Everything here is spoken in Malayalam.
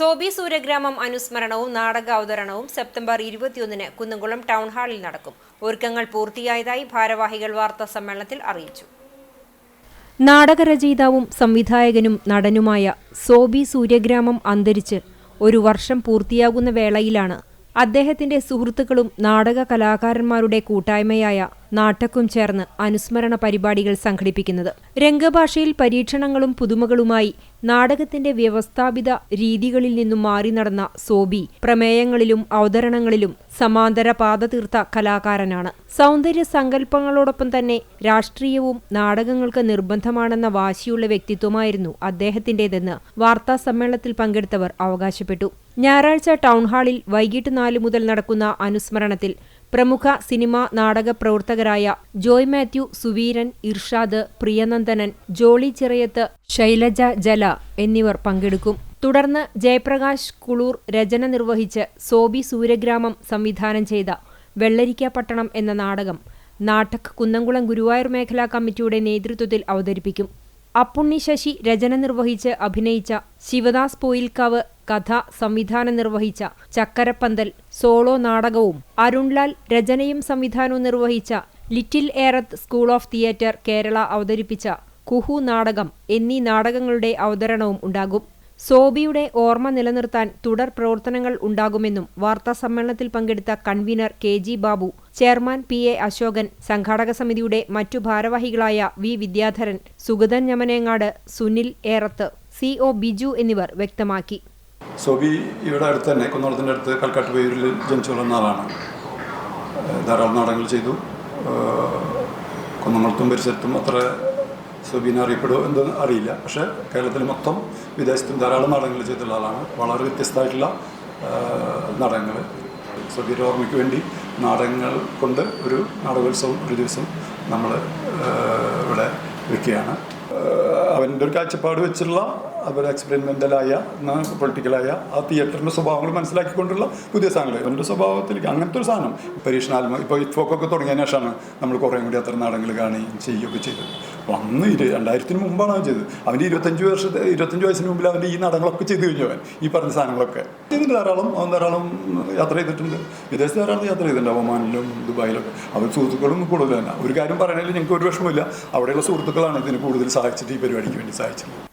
സോബി സൂര്യഗ്രാമം അനുസ്മരണവും നാടക അവതരണവും സെപ്റ്റംബർ ഇരുപത്തിയൊന്നിന് കുന്നംകുളം ടൗൺ ഹാളിൽ നടക്കും. ഒരുക്കങ്ങൾ പൂർത്തിയായതായി ഭാരവാഹികൾ വാർത്താ സമ്മേളനത്തിൽ അറിയിച്ചു. നാടകരചയിതാവും സംവിധായകനും നടനുമായ സോബി സൂര്യഗ്രാമം അന്തരിച്ച് ഒരു വർഷം പൂർത്തിയാകുന്ന വേളയിലാണ് അദ്ദേഹത്തിന്റെ സുഹൃത്തുക്കളും നാടക കലാകാരന്മാരുടെ കൂട്ടായ്മയായ നാട്ടക്കും ചേർന്ന് അനുസ്മരണ പരിപാടികൾ സംഘടിപ്പിക്കുന്നത്. രംഗഭാഷയിൽ പരീക്ഷണങ്ങളും പുതുമകളുമായി നാടകത്തിന്റെ വ്യവസ്ഥാപിത രീതികളിൽ നിന്നും മാറി നടന്ന സോബി പ്രമേയങ്ങളിലും അവതരണങ്ങളിലും സമാന്തര പാത തീർത്ത കലാകാരനാണ്. സൗന്ദര്യ സങ്കല്പങ്ങളോടൊപ്പം തന്നെ രാഷ്ട്രീയവും നാടകങ്ങൾക്ക് നിർബന്ധമാണെന്ന വാശിയുള്ള വ്യക്തിത്വമായിരുന്നു അദ്ദേഹത്തിന്റേതെന്ന് വാർത്താ സമ്മേളനത്തിൽ പങ്കെടുത്തവർ അവകാശപ്പെട്ടു. ഞായറാഴ്ച ടൗൺഹാളിൽ വൈകിട്ട് നാല് മുതൽ നടക്കുന്ന അനുസ്മരണത്തിൽ പ്രമുഖ സിനിമാ നാടക പ്രവർത്തകരായ ജോയ് മാത്യു സുവീരൻ ഇർഷാദ് പ്രിയനന്ദനൻ ജോളി ചിറയത്ത് ശൈലജ ജല എന്നിവർ പങ്കെടുക്കും. തുടർന്ന് ജയപ്രകാശ് കുളൂർ രചന നിർവഹിച്ച് സോബി സൂര്യഗ്രാമം സംവിധാനം ചെയ്ത വെള്ളരിക്ക പട്ടണം എന്ന നാടകം നാട്ടക് കുന്നംകുളം ഗുരുവായൂർ മേഖലാ കമ്മിറ്റിയുടെ നേതൃത്വത്തിൽ അവതരിപ്പിക്കും. അപ്പുണ്ണി ശശി രചന നിർവഹിച്ച് അഭിനയിച്ച ശിവദാസ് പോയിൽക്കാവ് കഥ സംവിധാനം നിർവഹിച്ച ചക്കരപ്പന്തൽ സോളോ നാടകവും അരുൺലാൽ രചനയും സംവിധാനവും നിർവഹിച്ച little Erathu school of theatre Kerala അവതരിപ്പിച്ച കുഹു നാടകം എന്നീ നാടകങ്ങളുടെ അവതരണവും ഉണ്ടാകും. സോബിയുടെ ഓർമ്മ നിലനിർത്താൻ തുടർ പ്രവർത്തനങ്ങൾ ഉണ്ടാകുമെന്നും വാർത്താ സമ്മേളനത്തിൽ പങ്കെടുത്ത convener K G Babu chairman P A Ashokan സംഘാടക സമിതിയുടെ മറ്റു ഭാരവാഹികളായ വി വിദ്യാധരൻ സുഗതൻ ഞമനേങ്ങാട് സുനിൽ ഏറത്ത് സി ഒ ബിജു എന്നിവർ വ്യക്തമാക്കി. സോബി ഇവിടെ അടുത്ത് തന്നെ കുന്നോളത്തിന്റെ അടുത്ത് കൽക്കാട്ട് പേരിൽ ജനിച്ചു വളർന്ന ആളാണ് ധാരാളം നാടകങ്ങൾ ചെയ്തു. കുന്നോളത്തും പരിസരത്തും അത്ര സോബീനെ അറിയപ്പെടുമോ എന്ന് അറിയില്ല. പക്ഷേ കേരളത്തിൽ മൊത്തം വിദേശത്തും ധാരാളം നാടകങ്ങൾ ചെയ്തിട്ടുള്ള ആളാണ്. വളരെ വ്യത്യസ്തമായിട്ടുള്ള നാടകങ്ങൾ. സോബിയുടെ ഓർമ്മയ്ക്ക് വേണ്ടി നാടകങ്ങൾ കൊണ്ട് ഒരു നാടകോത്സവം ഒരു ദിവസം നമ്മൾ ഇവിടെ വെക്കുകയാണ്. അവന്റെ ഒരു കാഴ്ചപ്പാട് വെച്ചുള്ള അവർ എക്സ്പെരിമെന്റലായ പൊളിറ്റിക്കലായ ആ തിയേറ്ററിന്റെ സ്വഭാവങ്ങൾ മനസ്സിലാക്കിക്കൊണ്ടുള്ള പുതിയ സാധനങ്ങൾ. അവന്റെ സ്വഭാവത്തിലേക്ക് അങ്ങനത്തെ ഒരു സാധനം. പരീക്ഷണാത്മ ഇപ്പോൾ ഇഫോക്കൊക്കെ തുടങ്ങിയതിന് ശേഷമാണ് നമ്മൾ കുറേ കൂടി അത്ര നാടകങ്ങൾ കാണുകയും ചെയ്യുകയൊക്കെ ചെയ്തത്. അപ്പോൾ അന്ന് ഇരു രണ്ടായിരത്തിന് മുമ്പാണ് അവൻ ചെയ്തത്. അവന്റെ ഇരുപത്തഞ്ച് വർഷത്തെ ഇരുപത്തഞ്ച് വയസ്സിന് മുമ്പിൽ അവന്റെ ഈ നാടകങ്ങളൊക്കെ ചെയ്തു കഴിഞ്ഞവൻ ഈ പറഞ്ഞ സാധനങ്ങളൊക്കെ. ഇതിന് ധാരാളം അവൻ ധാരാളം യാത്ര ചെയ്തിട്ടുണ്ട്. വിദേശത്ത് ധാരാളം യാത്ര ചെയ്തിട്ടുണ്ട്. ഒമാനിലും ദുബായിലൊക്കെ. അവർ സുഹൃത്തുക്കളും കൂടുതൽ തന്നെ. ഒരു കാര്യം പറയണമെങ്കിൽ ഞങ്ങൾക്ക് ഒരു വിഷമമില്ല അവിടെയുള്ള സുഹൃത്തുക്കളാണ് ഇതിന് കൂടുതൽ സഹായിച്ചിട്ട് ഈ പരിപാടിക്ക് വേണ്ടി